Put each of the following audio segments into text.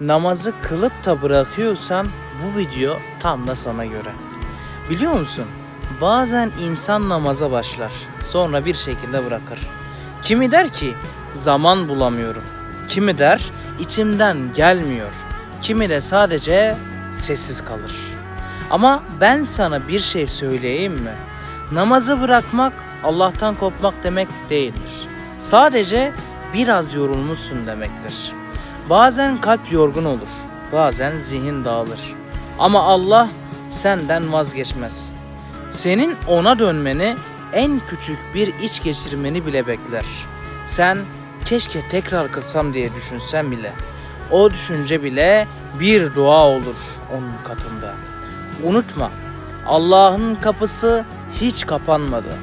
namazı kılıp da bırakıyorsan bu video tam da sana göre. Biliyor musun? Bazen insan namaza başlar, sonra bir şekilde bırakır. Kimi der ki zaman bulamıyorum. Kimi der içimden gelmiyor. Kimi de sadece sessiz kalır. Ama ben sana bir şey söyleyeyim mi? Namazı bırakmak Allah'tan kopmak demek değildir. Sadece biraz yorulmuşsun demektir. Bazen kalp yorgun olur, bazen zihin dağılır. Ama Allah senden vazgeçmez. Senin ona dönmeni en küçük bir iç geçirmeni bile bekler. Sen keşke tekrar kılsam diye düşünsen bile. O düşünce bile bir dua olur onun katında. Unutma, Allah'ın kapısı hiç kapanmadı.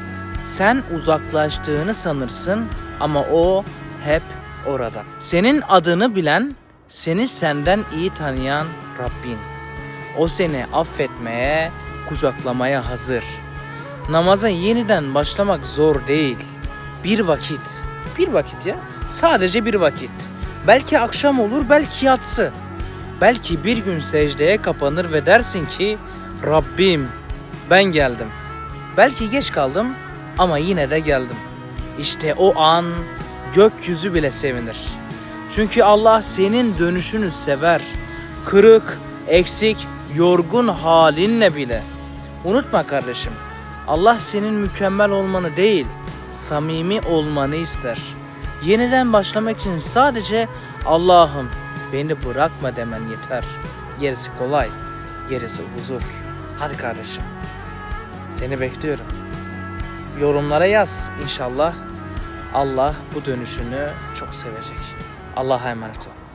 Sen uzaklaştığını sanırsın ama o hep orada. Senin adını bilen, seni senden iyi tanıyan Rabbin. O seni affetmeye, kucaklamaya hazır. Namaza yeniden başlamak zor değil. Bir vakit. Bir vakit ya. Sadece bir vakit. Belki akşam olur, belki yatsı. Belki bir gün secdeye kapanır ve dersin ki Rabbim ben geldim. Belki geç kaldım ama yine de geldim. İşte o an gökyüzü bile sevinir. Çünkü Allah senin dönüşünü sever. Kırık, eksik, yorgun halinle bile. Unutma kardeşim. Allah senin mükemmel olmanı değil, samimi olmanı ister. Yeniden başlamak için sadece Allah'ım beni bırakma demen yeter. Gerisi kolay, gerisi huzur. Hadi kardeşim. Seni bekliyorum. Yorumlara yaz inşallah. Allah bu dönüşünü çok sevecek. Allah'a emanet ol.